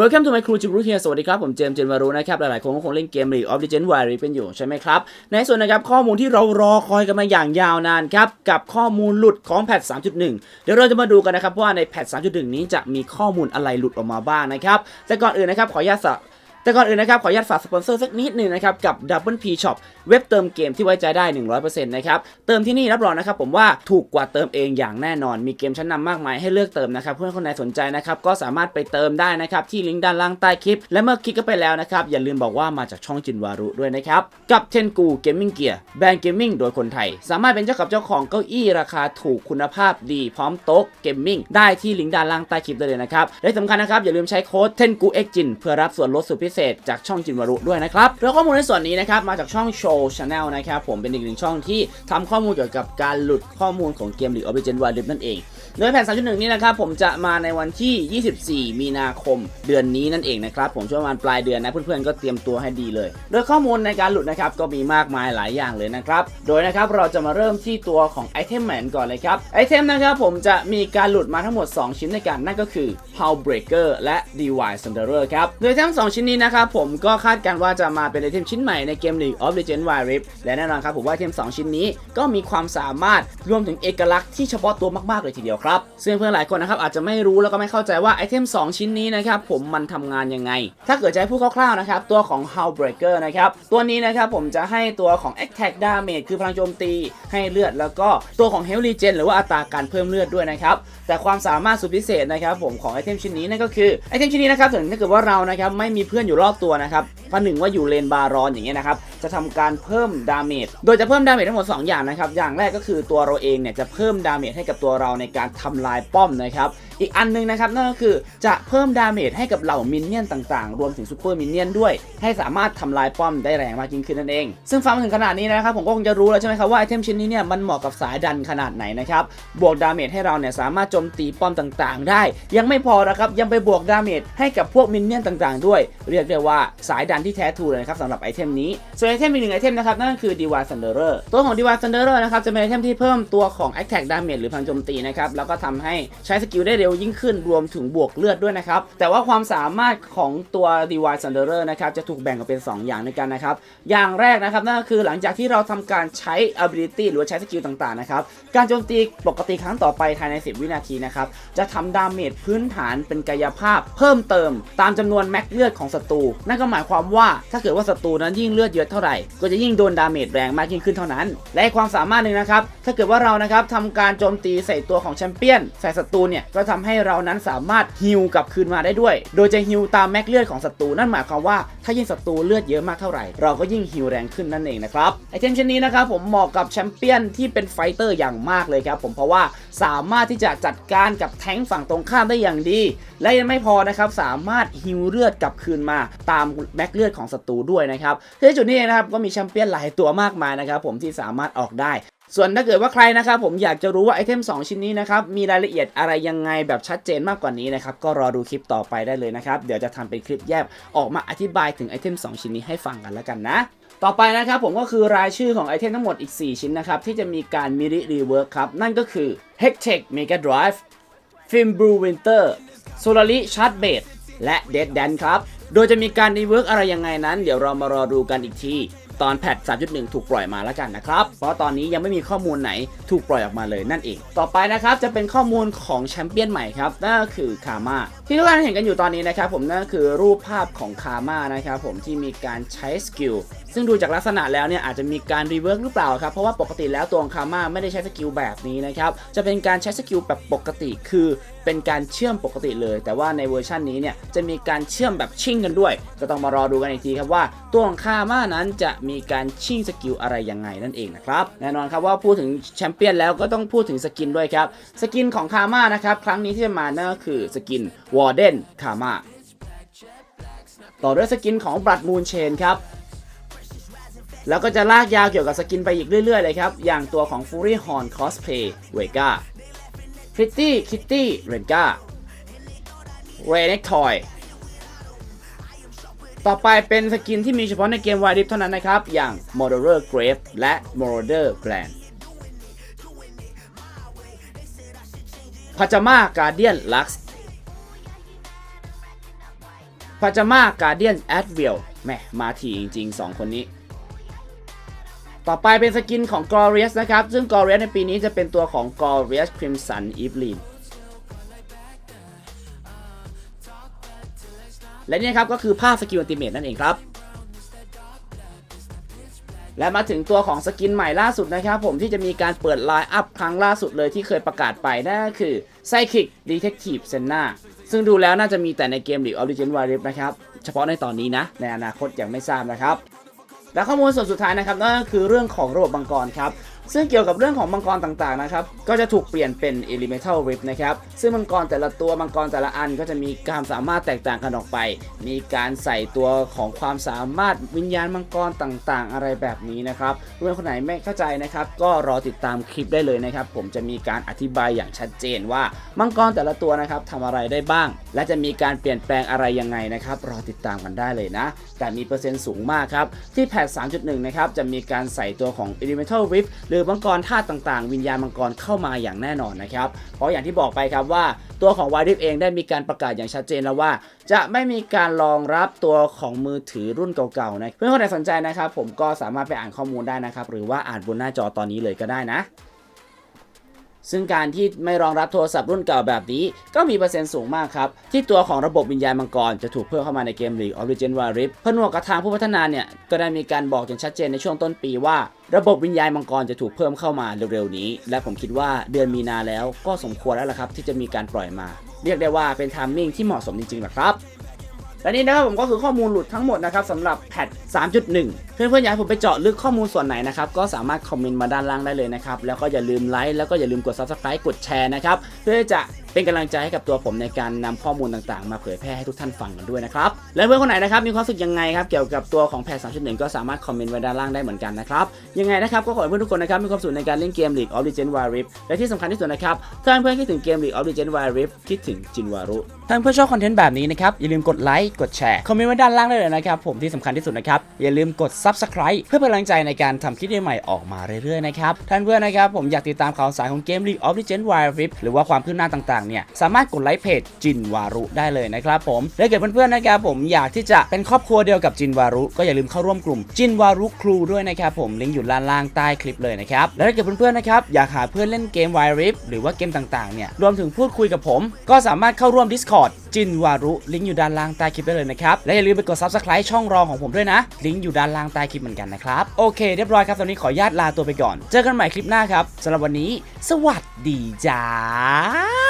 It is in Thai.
Welcome to my crew จิบรุเฮียสวัสดีครับ ผมเจมส์เจนวารุนะครับ หลายๆคนก็คงเล่นเกม League of Legends Wild Rift เป็นอยู่ใช่ไหมครับ ในส่วนนะครับข้อมูลที่เรารอคอยกันมาอย่างยาวนานครับ กับข้อมูลหลุดของแพท 3.1 เดี๋ยวเราจะมาดูกันนะครับว่าในแพท 3.1 นี้จะมีข้อมูลอะไรหลุดออกมาบ้างนะครับ แต่ก่อนอื่นนะครับขออนุญาต แต่ก่อนอื่นนะครับขออนุญาตฝากสปอนเซอร์สักนิดหนึ่งนะครับกับ Double P Shop เว็บเติมเกมที่ไว้ใจได้ 100%นะครับเติมที่นี่รับรองนะครับผมว่าถูกกว่าเติมเองอย่างแน่นอน มีเกมชั้นนำมากมายให้เลือกเติมนะครับเพื่อนคนไหนสนใจนะครับก็สามารถไปเติมได้นะครับที่ลิงก์ด้านล่างใต้คลิป และเมื่อคลิกเข้าไปแล้วนะครับอย่าลืมบอกว่ามาจากช่องจินวารุด้วยนะครับกับเทนกูเกมมิ่งเกียร์แบรนด์เกมมิ่งโดยคนไทย สามารถเป็นเจ้ากับเจ้าของเก้าอี้ราคาถูกคุณภาพดีพร้อมโต๊ะเกมมิ่งได้ที่ลิงก์ด้านล่างใต้คลิปเลยนะครับและสำคัญนะครับอย่าลืมใช้โค้ดเทนกูเอ็กจินเพื่อรับส่วนลดสุดพิเศษจากช่องจินวารุด้วยนะครับแล้วข้อมูลในส่วนนี้นะครับมาจากช่องโชว์ชาแนลนะครับผมเป็นอีกหนึ่งช่องที่ทำข้อมูลเกี่ยวกับการหลุดข้อมูลของเกม League of Legends Wild Rift นั่นเองโดยแผน3.1 นี้นะครับผมจะมาในวันที่ 24 มีนาคมเดือนนี้นั่นเองนะครับผมช่วงประมาณปลายเดือนนะเพื่อนๆก็เตรียมตัวให้ดีเลย โดยข้อมูลในการหลุดนะครับก็มีมากมายหลายอย่างเลยนะครับโดยนะครับเราจะมาเริ่มที่ตัวของไอเทมแมนก่อนเลยครับไอเทมนะครับผมจะมีการหลุดมาทั้งหมด 2 ชิ้นในกันนั่นก็คือ Power Breaker และ Divine Sunderer ครับโดยทั้ง 2 ชิ้นนี้นะครับผมก็คาดการณ์ว่าจะมาเป็นไอเทมชิ้นใหม่ในเกม League of Legends Wild Rift และแน่นอนครับผมว่าไอเทม 2 ชิ้นนี้ก็มีความสามารถรวมถึงเอกลักษณ์ที่เฉพาะตัวมากๆเลยทีเดียวครับซึ่งเพื่อนหลายคนนะครับอาจจะไม่รู้แล้วก็ไม่เข้าใจว่าไอเทม 2 ชิ้นนี้นะครับผมมันทำงานยังไง ถ้าเกิดจะให้พูดคร่าวๆนะครับตัวของ Howl Breaker นะครับตัวนี้นะครับผมจะให้ตัวของ Attack Damage คือพลังโจมตีให้เลือด แล้วก็ตัวของ Health Regen หรือว่าอัตราการเพิ่มเลือดด้วยนะครับแต่ความสามารถสุดพิเศษนะครับผมของไอเทมชิ้นนี้นั่นก็คือไอเทมชิ้นนี้นะครับถึงถ้าเกิดว่าเรานะครับไม่มีเพื่อนอยู่รอบตัวนะครับประหนึ่งว่าอยู่เลนบารอนอย่างเงี้ยนะครับจะทำการเพิ่มดาเมจโดยจะเพิ่มดาเมจทั้งหมด 2 อย่างนะครับอย่างแรกก็คือตัวเราเองเนี่ยจะเพิ่มดาเมจให้กับตัวเราในการทำลายป้อมนะครับอีกอันหนึงนะครับนั่นก็คือจะเพิ่มดาเมจให้กับเหล่ามินเนี่ยนต่างๆ รวมถึงซูเปอร์มินเนี่ยนด้วย ให้สามารถทำลายป้อมได้แรงมากยิ่งขึ้นนั่นเอง ซึ่งฟังมาถึงขนาดนี้นะครับผมก็คงจะรู้แล้วใช่ไหมครับว่าไอเทมชิ้นนี้เนี่ยมันเหมาะกับสายดันขนาดไหนนะครับบวกดาเมจให้เราเนี่ยสามารถโจมตีป้อมต่างๆ ได้ ยังไม่พอนะครับยังไปบวกดาเมจให้กับพวกมินเนี่ยนต่างๆ ด้วย เรียกได้ว่าสายดันที่แท้ทูเลยนะครับสำหรับไอเทมนี้ ส่วนไอเทมอีกหนึ่งไอเทมนะครับนั่นก็คือ Divine Thunderer ตัวของ Divine Thunderer นะครับจะเป็นไอเทมที่เพิ่มตัวของ Attack Damage หรือพลังโจมตีนะครับแล้วก็ทำให้ใช้สกิลได้เร็วยิ่งขึ้นรวมถึงบวกเลือดด้วยนะครับแต่ว่าความสามารถของตัว Divine Thunderer นะครับจะถูกแบ่งออกเป็น 2 อย่างด้วยกันนะครับอย่างแรกนะครับนั่นก็คือหลังจากที่เราทำการใช้ ability หรือว่าใช้สกิลต่างๆนะครับการโจมตีปกติครั้งต่อไปภายใน 10 วินาทีนะครับจะทำดาเมจพื้นฐานเป็นกายภาพ เพิ่มเติมตามจำนวนแม็กเลือดของศัตรูนั่นก็หมายความว่าถ้าเกิดว่าศัตรูนั้นยิ่งเลือดเยอะเท่าไหร่ ก็จะยิ่งโดนดาเมจแรงมากยิ่งขึ้นเท่านั้น และความสามารถหนึ่งนะครับ ถ้าเกิดว่าเรานะครับทำการโจมตีใส่ตัวของแชมเปี้ยน ใส่ศัตรูเนี่ยก็ทำให้เรานั้นสามารถฮิลกลับคืนมาได้ด้วย โดยจะฮิลตามแม็กเลือดของศัตรูนั่นหมายความว่าถ้ายิ่งศัตรูเลือดเยอะมากเท่าไหร่ เราก็ยิ่งฮิลแรงขึ้นนั่นเองนะครับไอเทมชิ้นนี้นะครับผมเหมาะกับแชมเปี้ยนที่เป็นไฟเตอร์อย่างมากเลยครับผมเพราะว่าสามารถที่จะจัดการกับแท้งฝั่งตรงข้ามได้อย่างดี และยังไม่พอนะครับสามารถฮิลเลือดกลับคืนมาตามแม็กเลือดของศัตรูด้วยนะครับที่จุดนี้นะครับก็มีแชมเปี้ยนหลายตัวมากมายนะครับผมที่สามารถออกได้ส่วนถ้าเกิดว่าใครนะครับผมอยากจะรู้ว่าไอเทม 2 ชิ้นนี้นะครับมีรายละเอียดอะไรยังไงแบบชัดเจนมากกว่านี้นะครับก็รอดูคลิปต่อไปได้เลยนะครับเดี๋ยวจะทำเป็นคลิปแยกออกมาอธิบายถึงไอเทม 2 ชิ้นนี้ให้ฟังกันแล้วกันนะ ต่อไปนะครับผมก็คือรายชื่อของไอเทมทั้งหมดอีก 4 ชิ้นนะครับที่จะมีการมิริรีเวิร์คครับนั่นก็คือ Hectech Mega Drive Film Blue Winter Solari Chart b a s และ Dead Dan ครับ โดยจะมีการรีเวิร์กอะไรยังไงนั้น เดี๋ยวเรามารอดูกันอีกที ตอนแพท 3.1 ถูกปล่อยมาแล้วกันนะครับ เพราะตอนนี้ยังไม่มีข้อมูลไหนถูกปล่อยออกมาเลยนั่นเอง ต่อไปนะครับจะเป็นข้อมูลของแชมเปี้ยนใหม่ครับนั่นก็คือคาม่า ที่ทุกท่านเห็นกันอยู่ตอนนี้นะครับผมนั่นคือรูปภาพของคาม่านะครับผมที่มีการใช้สกิลซึ่งดูจากลักษณะแล้วเนี่ยอาจจะมีการรีเวิร์กหรือเปล่าครับเพราะว่าปกติแล้วตัวของคาม่าไม่ได้ใช้สกิลแบบนี้นะครับจะเป็นการใช้สกิลแบบปกติคือเป็นการเชื่อมปกติเลย แต่ว่าในเวอร์ชันนี้เนี่ยจะมีการเชื่อมแบบชิ่งกันด้วย ก็ต้องมารอดูกันอีกทีครับว่าตัวของคาม่านั้นจะมีการชิ่งสกิลอะไรยังไงนั่นเองนะครับแน่นอนครับว่าพูดถึงแชมเปี้ยนแล้วก็ต้องพูดถึงสกินด้วยครับสกินของคาม่านะครับครั้งนี้ที่จะมานั่นก็คือสกินววอร์เดนคาม่าต่อด้วยสกินของบลัดมูนเชนครับ แล้วก็จะลากยาวเกี่ยวกับสกินไปอีกเรื่อย ๆ เลยครับ อย่างตัวของ Fury Horn Cosplay Vega Pretty Kitty Renga r e n e c Toy ต่อไปเป็นสกินที่มีเฉพาะในเกม Wild Rift เท่านั้นนะครับ อย่าง Murderer Grave และ Murder Grand Pajama Guardian Lux พาจาม่าการเดียนแอดวิลแหมมาทีจริง ๆ 2 คนนี้ ต่อไปเป็นสกินของกอริสนะครับ ซึ่งกอริสในปีนี้จะเป็นตัวของ Glorious Crimson Evelyn และนี่ครับก็คือภาพสกิลอัลติเมทนั่นเองครับ และมาถึงตัวของสกินใหม่ล่าสุดนะครับผมที่จะมีการเปิดไลน์อัพครั้งล่าสุดเลยที่เคยประกาศไปนั่นก็คือ Psychic Detective Senna ซึ่งดูแล้วน่าจะมีแต่ในเกม League of Legends Wild Rift นะครับ เฉพาะในตอนนี้นะ ในอนาคตยังไม่ทราบนะครับ และข้อมูลส่วนสุดท้ายนะครับนั่นก็คือเรื่องของระบบมังกรครับ ซึ่งเกี่ยวกับเรื่องของมังกรต่างๆนะครับ ก็จะถูกเปลี่ยนเป็น Elemental Rift นะครับ ซึ่งมังกรแต่ละตัวมังกรแต่ละอันก็จะมีความสามารถแตกต่างกันออกไป มีการใส่ตัวของความสามารถวิญญาณมังกรต่างๆ อะไรแบบนี้นะครับเพื่อนคนไหนไม่เข้าใจนะครับ ก็รอติดตามคลิปได้เลยนะครับ ผมจะมีการอธิบายอย่างชัดเจนว่ามังกรแต่ละตัวนะครับทำอะไรได้บ้าง และจะมีการเปลี่ยนแปลงอะไรยังไงนะครับ รอติดตามกันได้เลยนะ แต่มีเปอร์เซ็นต์สูงมากครับ ที่แพท3.1 นะครับ จะมีการใส่ตัวของ Elemental Rift หรือมังกรธาตุต่างๆ วิญญาณมังกรเข้ามาอย่างแน่นอนนะครับ เพราะอย่างที่บอกไปครับว่าตัวของวายดิฟเองได้มีการประกาศอย่างชัดเจนแล้วว่า จะไม่มีการรองรับตัวของมือถือรุ่นเก่าๆนะเพื่อนคนไหนสนใจนะครับผมก็สามารถไปอ่านข้อมูลได้นะครับหรือว่าอ่านบนหน้าจอตอนนี้เลยก็ได้นะ ซึ่งการที่ไม่รองรับโทรศัพท์รุ่นเก่าแบบนี้ ก็มีเปอร์เซ็นต์สูงมากครับ ที่ตัวของระบบวิญญาณมังกรจะถูกเพิ่มเข้ามาในเกม League of Legends Wild Rift ผนวกกับทางผู้พัฒนาเนี่ย ก็ได้มีการบอกอย่างชัดเจนในช่วงต้นปีว่า ระบบวิญญาณมังกรจะถูกเพิ่มเข้ามาเร็วๆนี้ และผมคิดว่าเดือนมีนาแล้วก็สมควรแล้วล่ะครับที่จะมีการปล่อยมา เรียกได้ว่าเป็นทามมิ่งที่เหมาะสมจริงๆหละครับ และนี่นะครับผมก็คือข้อมูลหลุดทั้งหมดนะครับสำหรับแพท3.1 เพื่อนๆอยากให้ผมไปเจาะลึกข้อมูลส่วนไหนนะครับก็สามารถคอมเมนต์มาด้านล่างได้เลยนะครับแล้วก็อย่าลืมไลค์แล้วก็อย่าลืมกด Subscribe กดแชร์นะครับเพื่อจะ เป็นกำลังใจให้กับตัวผมในการนำข้อมูลต่างๆ มาเผยแพร่ให้ทุกท่านฟังกันด้วยนะครับ และเพื่อนคนไหนนะครับมีความรู้สึกยังไงครับเกี่ยวกับตัวของแพท3.1 ก็สามารถคอมเมนต์ไว้ด้านล่างได้เหมือนกันนะครับยังไงนะครับก็ขอให้เพื่อนทุกคนนะครับมีความสุขในการเล่นเกม League of Legends Wild Rift และที่สำคัญที่สุดนะครับถ้าเพื่อนคิดถึงเกม League of Legends Wild Rift คิดถึงจินวารุถ้าเพื่อนชอบคอนเทนต์แบบนี้นะครับอย่าลืมกดไลค์กดแชร์คอมเมนต์ไว้ด้านล่างได้เลยนะครับผมที่สำคัญที่สุดนะครับอย่าลืมกด Subscribe เพื่อเป็นกำลังใจในการทำคลิปใหม่ๆออกมาเรื่อยๆนะครับท่านเพื่อนนะครับผมอยากติดตามข่าวสารของเกม League of Legends Wild Rift หรือว่าความคืบหน้าต่างๆเนี่ยสามารถกดไลค์เพจจินวารุได้เลยนะครับผมและเกิดเพื่อนๆนะครับผมอยากที่จะเป็นครอบครัวเดียวกับจินวารุ ก็อย่าลืมเข้าร่วมกลุ่มจินวารุครูด้วยนะครับผมลิงก์อยู่ด้านล่างใต้คลิปเลยนะครับและถ้าเกิดเพื่อนๆนะครับอยากหาเพื่อนเล่นเกม Wild Rift หรือว่าเกมต่างๆเนี่ยรวมถึงพูดคุยกับผม ก็สามารถเข้าร่วม Discord จินวารุลิงก์อยู่ด้านล่างใต้คลิปได้เลยนะครับ และอย่าลืมไปกด Subscribe ช่องรองของผมด้วยนะ ลิงก์อยู่ด้านล่างใต้คลิปเหมือนกันนะครับ โอเคเรียบร้อยครับ ตอนนี้ขออนุญาตลาตัวไปก่อน เจอกันใหม่คลิปหน้าครับสำหรับวันนี้ สวัสดีจ้า